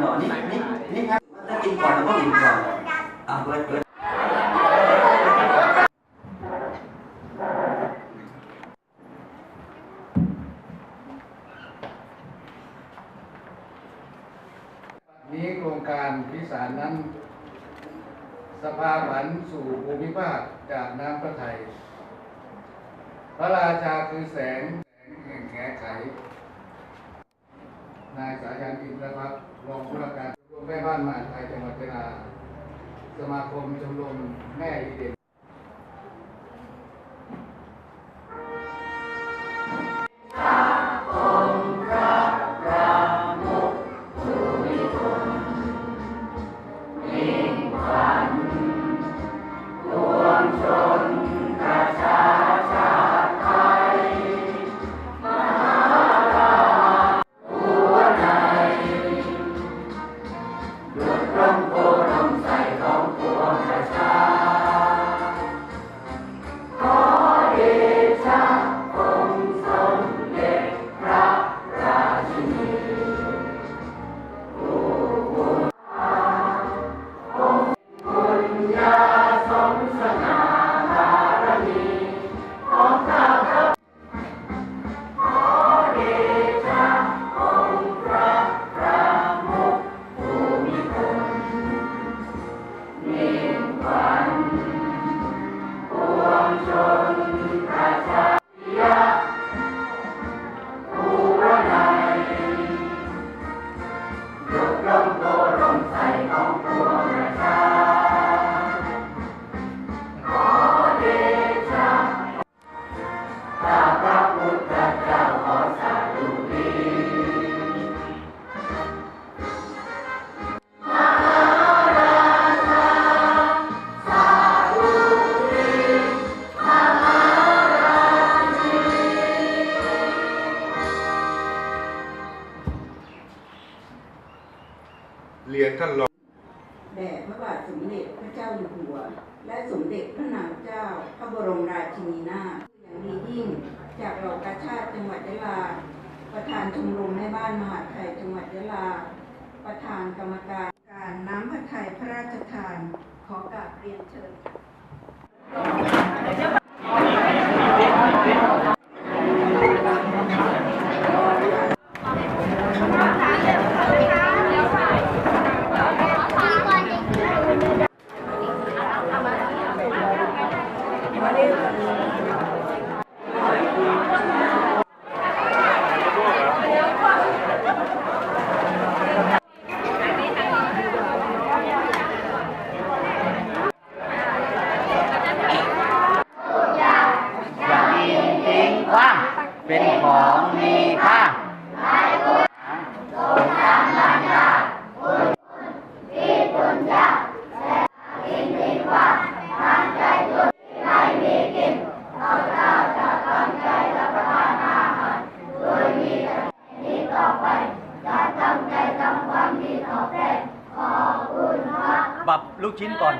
เอนี่นี่นี่ครับถ้ากินก่อนเราก็กินก่อนอะเปิดเปิดนี้โครงการพิสารนั้น สภาหันสู่ภูมิภาคจากน้ำพระไทย พระราชาคือแสงแสงแห่งแง่ไข นายสายันอินทรพัฒน์รองผู้ว่าการชมรมแม่บ้านมหาไทยจังหวัดเชียงรายสมาคมชมรมแม่ดีเด่น เรียนท่านรองแด่พระบาทสมเด็จพระเจ้าอยู่หัว และสมเด็จพระนางเจ้า พระบรมราชินีนาถอย่างดียิ่ง จากเหล่ากาชาติจังหวัดยะลา ประธานชมรมแม่บ้านมหาไทยจังหวัดยะลา ประธานกรรมการการน้ำพระทัยพระราชทาน ขอกราบเรียนเชิญ บับลูกชิ้นก่อน